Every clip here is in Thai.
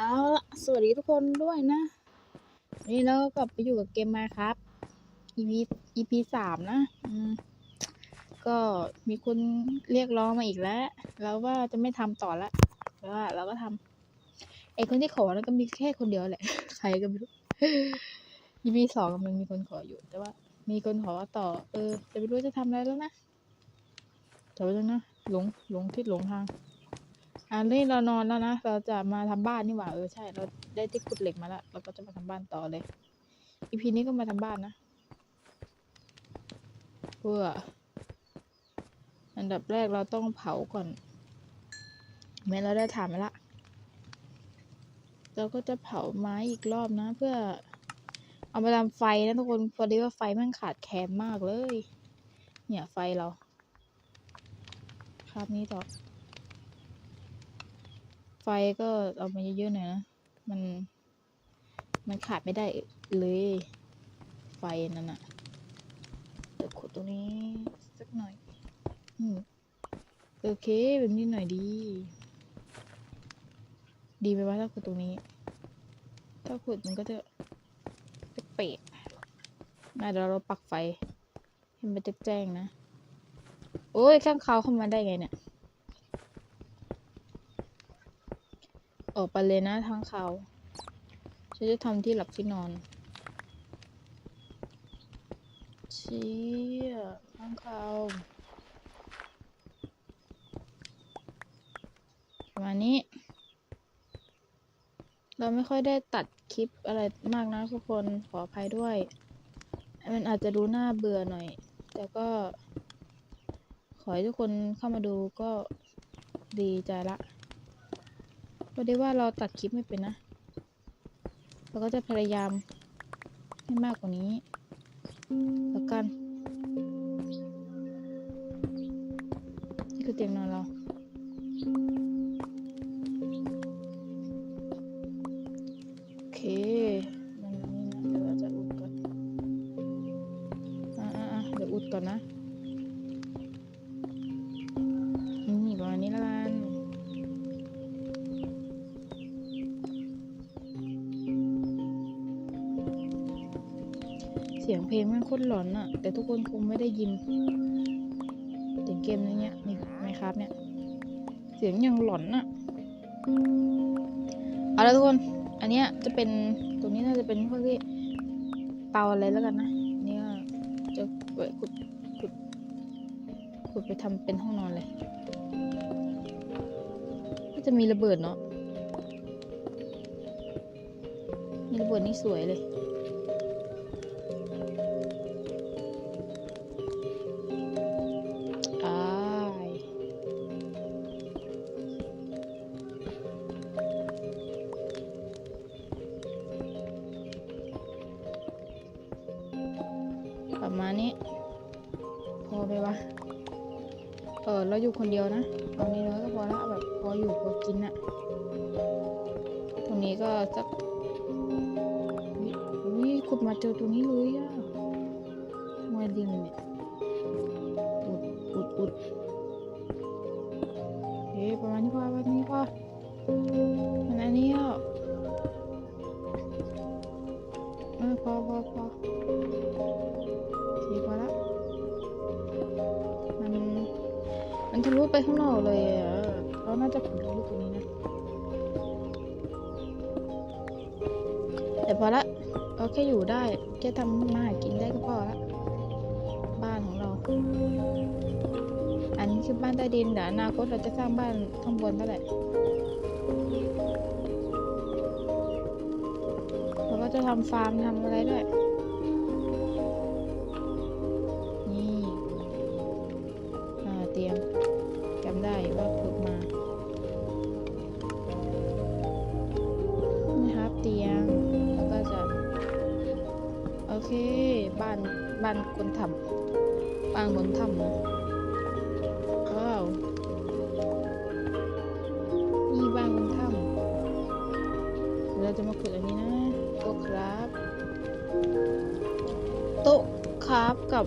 เอาละสวัสดีทุกคนด้วยนะ นี่เราก็กลับไปอยู่กับเกมมาครับ EP EP สามนะอืมก็มีคนเรียกร้องมาอีกแล้วแล้วว่าจะไม่ทำต่อละแล้วว่าเราก็ทำไอ้คนที่ขอนั้นก็มีแค่คนเดียวแหละ ใครก็ไม่รู้ EP สองมันมีคนขออยู่ แต่ว่า มีคนขอต่อ เออ จะไม่รู้จะทำอะไรแล้วนะเดี๋ยวแล้วนะหลงหลงทิศหลงทาง อันนี้เรานอนแล้วนะ เราจะมาทำบ้านนี่หว่า เออใช่ เราได้ที่ขุดเหล็กมาแล้ว เราก็จะมาทำบ้านต่อเลย อีพีนี้ก็มาทำบ้านนะ เพื่อ อันดับแรกเราต้องเผาก่อนแม้เราได้ถามมาละ เราก็จะเผาไม้อีกรอบนะ เพื่อเอามาทำไฟนะทุกคนพอดีว่าไฟมันขาดแคลนมากเลย เนี่ยไฟเรา ครับนี้ต่อ ก็เอามาเยอะๆหน่อยนะ มัน มันขาดไม่ได้เลย ไฟนั่นอะเดี๋ยวขุดตรงนี้สักหน่อย อืมโอเคแบบนี้หน่อยดี ดีไหมว่าถ้าขุดตรงนี้ ถ้าขุดมันก็จะจะเปะน่าเดี๋ยวเราปักไฟให้มันจะแจ้งนะ โอ้ยข้างเขาเข้ามาได้ไงเนี่ย ออกไปเลยนะทางเขาฉันจะทำที่หลับที่นอนเชี่ยทางเขาประมาณนี้ เราไม่ค่อยได้ตัดคลิปอะไรมากนะทุกคนขออภัยด้วย มันอาจจะดูน่าเบื่อหน่อย แต่ก็ ขอให้ทุกคนเข้ามาดูก็ดีใจละ พอดีว่าเราตัดคลิปไม่เป็นนะ เราก็จะพยายามให้มากกว่านี้ แล้วกัน นี่คือเตียงนอนเรา โอเคมันนี่นะเดี๋ยวเราจะอุดก่อน อ่าอ่าเดี๋ยวอุดก่อนนะ เพลงมันโคตรหลอนอะแต่ทุกคนคงไม่ได้ยินเสียงเกมนี้เนี่ยในไมครับเนี่ย เสียงยังหลอนอะเอาละทุกคน อันเนี้ยจะเป็นตรงนี้น่าจะเป็นพวกที่เตาอะไรแล้วกันนะอันนี่ก็จะไว้ขุดขุดขุดไปทำเป็นห้องนอนเลยก็จะมีระเบิดเนาะมีระเบิดนี่สวยเลย เดียวนะเอานี้น้อยก็พอละแบบพออยู่พอกินอะตรงนี้ก็สักอุ้ยขุดมาเจอตรงนี้เลยอะมาดิงเนี่ยอุดอุดอุดเฮ้ยประมาณนี้พอประมาณนี้พอมันอันนี้อะเออพอพอพอ มันทะลุไปข้างนอกเลยอะเราน่าจะขุดทะลุตรงนี้นะแต่พอละเราแค่อยู่ได้แค่ทำมาหากินได้ก็พอละบ้านของเรา อันนี้คือบ้านใต้ดินเดี๋ยวอนาคตเราจะสร้างบ้านข้างบนนั่นแหละเราก็จะทำฟาร์มทำอะไรด้วย บ้านบ้านคนทำบ้านคนทำนะว้าวนี่บ้านคนทำเดี๋ยวเราจะมาขุดอันนี้นะโต๊ะครับ โต๊ะครับกับ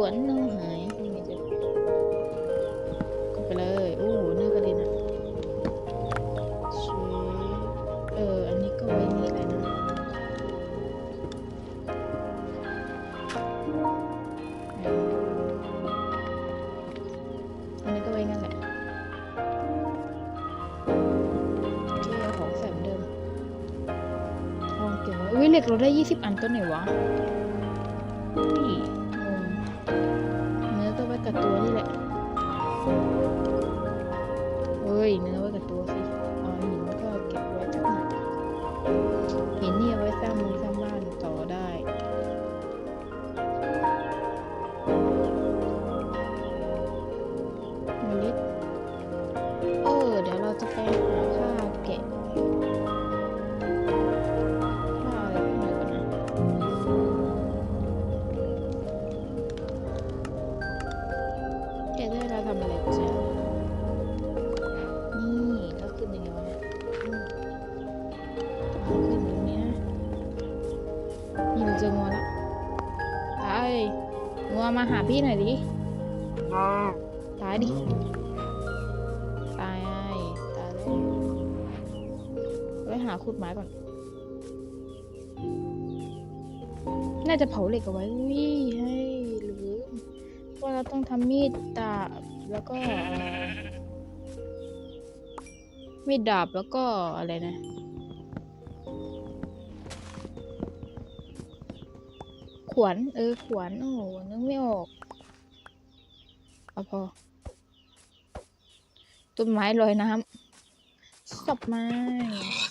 ขวนเนื้อหายนี่ไงจะกดไปเลยโอ้โหเนื้อกระเด็นอะเอออันนี้ก็ไว้นี่แหละนะอันนี้ก็ไว้งั้นแหละโอเคเอาของใส่เหมือนเดิมทองเก็บไว้อุ้ยเหล็กเราได้ยี่สิบอันต้นไหนวะนี่ มาหาพี่หน่อยดิตายดิตายตายแล้วไปหาขุดไม้ก่อน น่าจะเผาเหล็กเอาไว้อุ้ยให้หรือว่าเราต้องทำมีดดาบแล้วก็เอ่อมีดดาบแล้วก็อะไรนะ วน เออ ขวน โอ้โหนึกไม่ออกเอาพอ ต้นไม้ลอยน้ำสับไม้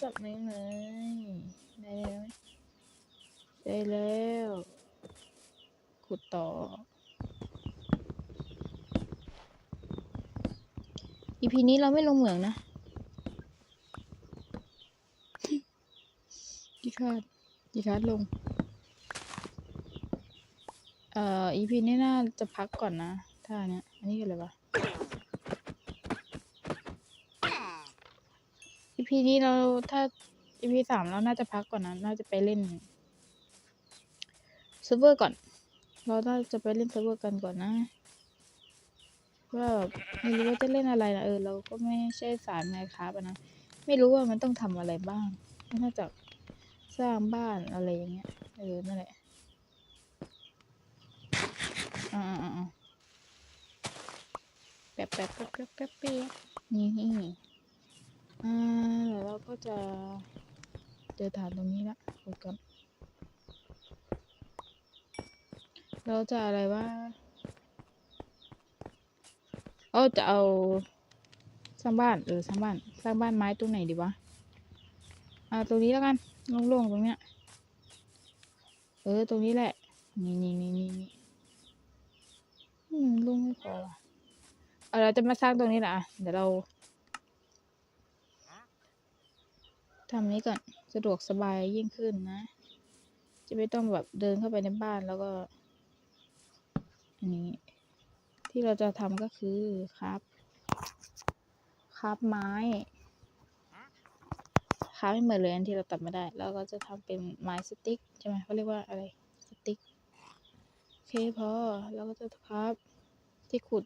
สับไม้เลยได้แล้วได้แล้วขุดต่อ อีพีนี้เราไม่ลงเหมืองนะดีคาดดีคาดลง เอ่ออีพีนี้น่าจะพักก่อนนะถ้าเนี้ยอันนี้คืออะไรวะ EP นี้เราถ้า EP สามเราน่าจะพักก่อนนะน่าจะไปเล่นเซิร์ฟเวอร์ก่อน เราน่าจะไปเล่นเซิร์ฟเวอร์กันก่อนนะว่าแบบไม่รู้ว่าจะเล่นอะไรนะเออเราก็ไม่ใช่สายไมค์ครับนะไม่รู้ว่ามันต้องทำอะไรบ้างนอกจากสร้างบ้านอะไรอย่างเงี้ยเออนั่นแหละ อ่าอ่าอ่าแป๊บแป๊บแป๊บแป๊บแป๊บแป๊บนี่นี่อ่าเดี๋ยวเราก็จะเจอฐานตรงนี้ละกดก่อนเราจะอะไรว่าเอาจะเอาสร้างบ้านเออสร้างบ้านสร้างบ้านไม้ตรงไหนดีวะอ่าตรงนี้แล้วกันโล่งๆตรงเนี้ยเออตรงนี้แหละนี่นี่นี่นี่ อืมล่งไม่พอว่ะเอาเราจะมาสร้างตรงนี้แหละเดี๋ยวเราทำนี้ก่อนสะดวกสบายยิ่งขึ้นนะ จะไม่ต้องแบบเดินเข้าไปในบ้านแล้วก็ อันนี้ ที่เราจะทำก็คือครับครับไม้ครับให้หมดเลยอันที่เราตัดไม่ได้ แล้วก็จะทำเป็นไม้สติ๊กใช่ไหมเขาเรียกว่าอะไร สติ๊ก โอเคพอ แล้วก็จะครับ ที่ขุด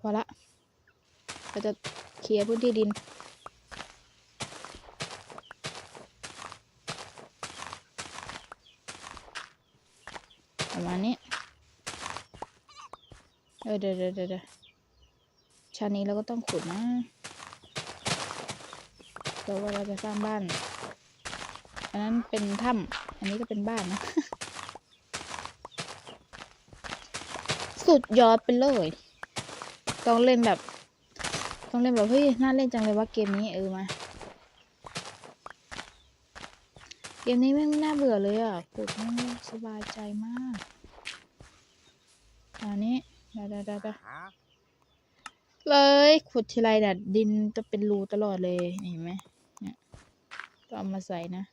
พอละเราจะเคลียร์พื้นที่ดิน ประมาณนี้ เออเดี๋ยวเดี๋ยวเดี๋ยวชั้นนี้เราก็ต้องขุดนะเพราะว่าเราจะสร้างบ้าน อันนั้นเป็นถ้ำอันนี้ก็เป็นบ้านนะ สุดยอดไปเลย ต้องเล่นแบบ ต้องเล่นแบบเฮ้ยน่าเล่นจังเลยว่าเกมนี้เออมา เกมนี้ไม่น่าเบื่อเลยอะขุดแม่สบายใจมากอันนี้ดาดาดาดาเลยขุดทีไรดัดดินจะเป็นรูตลอดเลยเห็นไหมเนี่ยต้องเอามาใส่นะ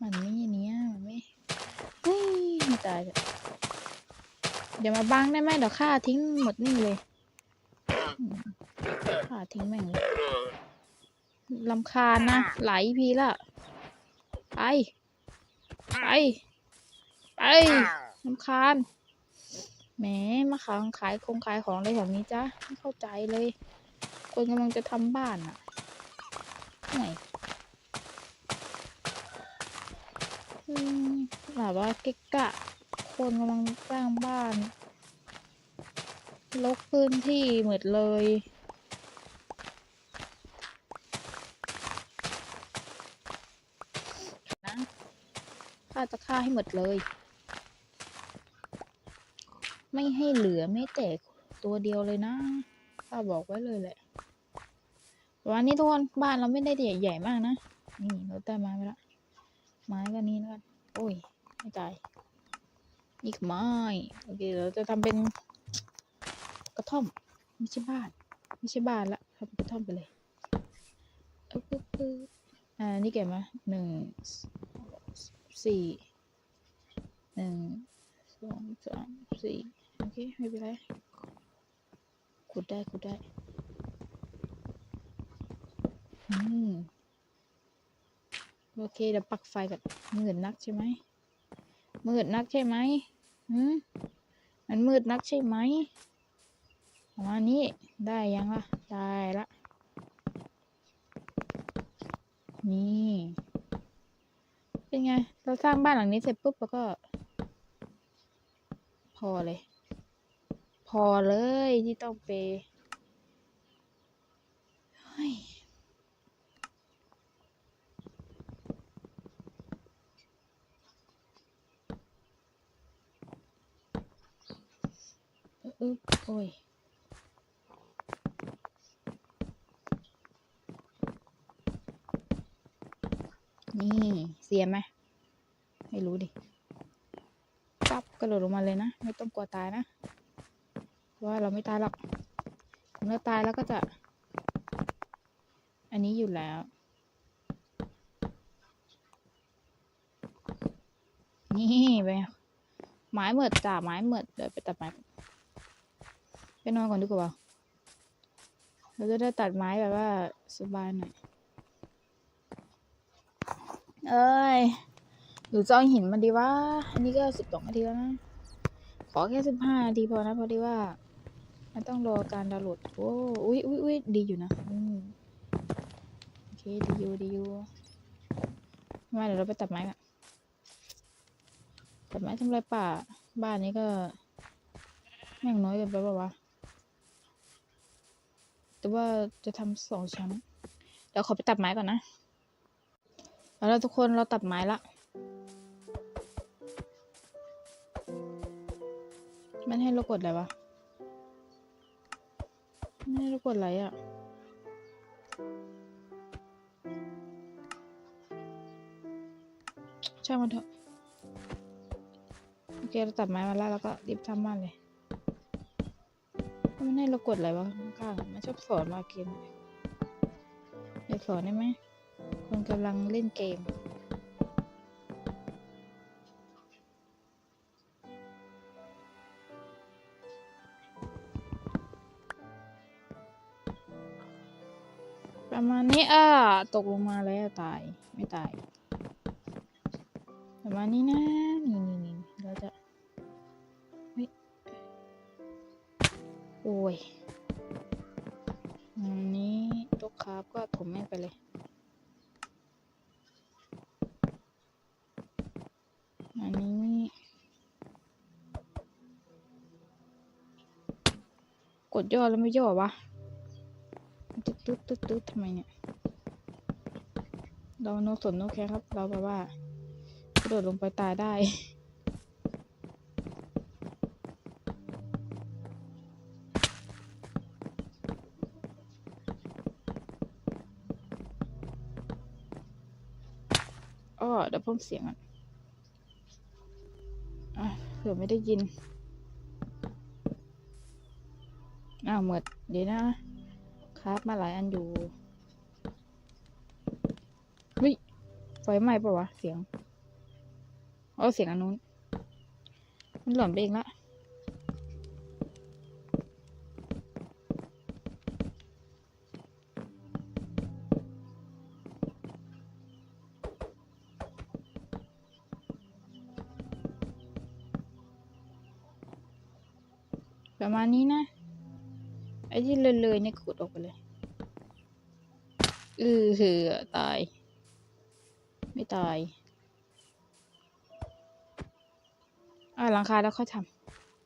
มันไม่เนี้ยมันไม่ ตายเดี๋ยวมาบังได้ไหมเดี๋ยวฆ่าทิ้งหมดนี่เลยอืมขาทิ้งแม่งเลยลำคาญนะ หลายพีละไป ไป ไปลำคาญแหมมาขายขายคงขายของอะไรแบบนี้จ้ะไม่เข้าใจเลย คนกำลังจะทำบ้านอะไหนอืมแบบว่าเกะกะ คนกำลังสร้างบ้านลกพื้นที่หมดเลย นะข้าจะฆ่าให้หมดเลย ไม่ให้เหลือไม่แต่ตัวเดียวเลยนะข้าบอกไว้เลยแหละวันนี้ทุกคนบ้านเราไม่ได้ใหญ่ๆมากนะ นี่เราได้ไม้ไปละ ไม้ก็นี้แล้วกันโอ้ย ไม่ตาย อีกไม้โอเคเราจะทำเป็นกระท่อม ไม่ใช่บ้าน ไม่ใช่บ้านละทำเป็นกระท่อมไปเลยเอาปึ๊บปึ๊บอ่า นี่เก็บมาหนึ่งสี่หนึ่งสองสามสี่โอเค ไม่เป็นไรขุดได้ขุดได้อืมโอเคเดี๋ยวปักไฟกับมืดนักใช่ไหม มืดนักใช่ไหมหืมมันมืดนักใช่ไหมประมาณนี้ได้ยังล่ะ ได้ละ นี่ เป็นไง เราสร้างบ้านหลังนี้เสร็จปุ๊บแล้วก็ พอเลย พอเลยที่ต้องไป อึ๊บโอ้ยนี่เสียไหมไม่รู้ดิปั๊บกระโดดลงมาเลยนะ ไม่ต้องกลัวตายนะเพราะว่าเราไม่ตายหรอกถ้าเราตายแล้วก็จะ อันนี้อยู่แล้ว นี่ไปไม้เหมือดจ่าไม้เหมือดเดี๋ยวไปตัดไม้ ไปนอนก่อนดีกว่าเราจะได้ตัดไม้แบบว่าสบายหน่อย เอ้ยหรือจะเอาหินมาดีว่าอันนี้ก็สิบสองนาทีแล้วนะ ขอแค่สิบห้านาทีพอนะเพราะดีว่า มันต้องรอการดาวน์โหลด โอ้อุ้ยอุ้ยอุ้ยดีอยู่นะอืมโอเค ดีอยู่ดีอยู่มาเดี๋ยวเราไปตัดไม้กันตัดไม้ทำลายป่า บ้านนี้ก็แม่งน้อยเกินไปปะวะ แต่ว่าจะทำสองชั้น เดี๋ยวขอไปตัดไม้ก่อนนะ แล้วทุกคนเราตัดไม้ละ มันให้เรากดอะไรวะไม่ให้เรากดอะไรอะช่างมันเถอะ โอเค เราตัดไม้มาแล้วแล้วก็รีบทำบ้านเลย มันให้เรากดอะไรวะข้างๆมันชอบสอนมาเกมเดี๋ยวสอนได้ไหม คนกำลังเล่นเกมประมาณนี้อะตกลงมาแล้วตาย ไม่ตาย ประมาณนี้นะ นี่นี่นี่ โอ้ยอันนี้ตกคราบก็ถมแม่ไปเลยอันนี้ กดย่อแล้วไม่ย่อวะตึ๊ดตึ๊ดตึ๊ดตึ๊ดทำไมเนี่ย เราโนสนโนแคครับ เราแบบว่า กระโดดลงไปตายได้ เดี๋ยวเพิ่มเสียงอะอะเผื่อไม่ได้ยินอ้าวหมดเดี๋ยวนะครับมาหลายอันอยู่วิไฟไหม้ปะวะ เสียงอ๋อเสียงอันนู้น มันหล่อนไปเองละ มาณนี้นะ ไอ้ที่เลยๆเนี่ยขุดออกไปเลย อือหือตาย ไม่ตาย อ่าหลังคาแล้วค่อยท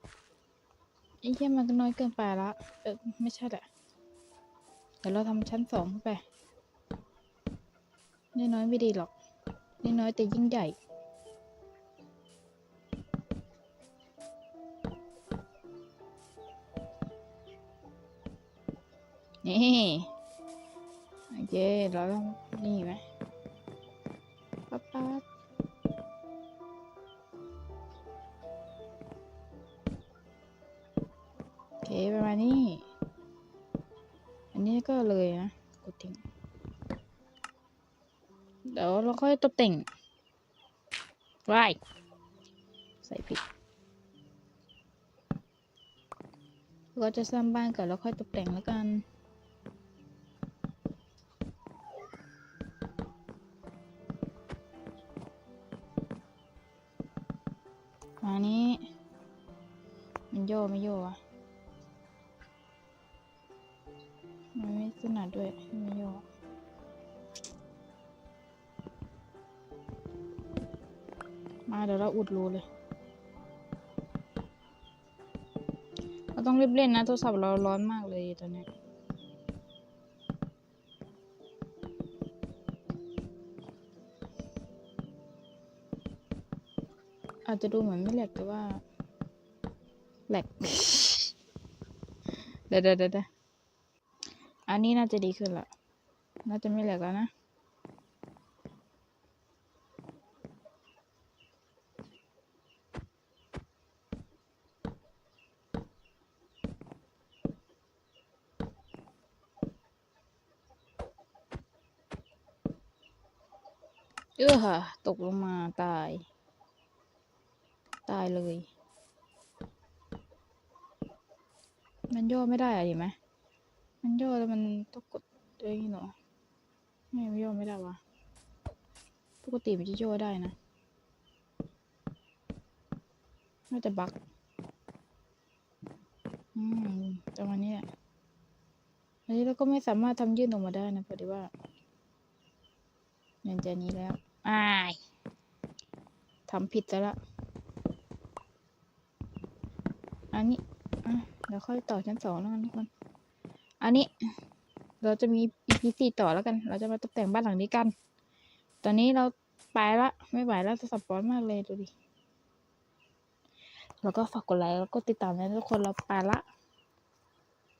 ำไอ้เหี้ยมันก็น้อยเกินไปละเออไม่ใช่แหละ เดี๋ยวเราทำชั้นสองไปน้อยๆไม่ดีหรอกน้อยๆแต่ยิ่งใหญ่ นี่โอเคเราต้องนี่ไหมปั๊บปั๊บโอเคประมาณนี้ อันนี้ก็เลยนะกดทิ้งเดี๋ยวเราค่อยตกแต่งไว้ใส่ผิดเราจะสร้างบ้านก่อนแล้วค่อยตกแต่งแล้วกัน โยไม่โยอะมันไม่สนัดด้วยไม่โยมาเดี๋ยวเราอุดรูเลย เราต้องรีบเล่นนะโทรศัพท์เราร้อนมากเลยตอนนี้อาจจะดูเหมือนไม่แหลกแต่ว่า แหลกเดี๋ยวเดี๋ยวเดี๋ยวเดะอันนี้น่าจะดีขึ้นละ น่าจะไม่แหลกแล้วนะ เออค่ะ ตกลงมาตาย ตายเลย มันย่อไม่ได้อะเห็นไหม มันย่อแล้วมันต้องกดตัวนี้เหรอไม่มันย่อไม่ได้วะปกติมันจะย่อได้นะน่าจะบั๊กอืมประมาณนี้แหละอันนี้เราก็ไม่สามารถทำยื่นออกมาได้นะพราะว่ามันจะนี้แล้วอ้ายทำผิดแล้วละอันนี้ เดี๋ยวค่อยต่อชั้นสองแล้วกันทุกคน อันนี้ เราจะมี EP สี่ต่อแล้วกัน เราจะมาตกแต่งบ้านหลังนี้กัน ตอนนี้เราไปละไม่ไหวแล้วจะสับร้อนมากเลยดูดิ แล้วก็ฝากกดไลค์แล้วก็ติดตามนะทุกคนเราไปละ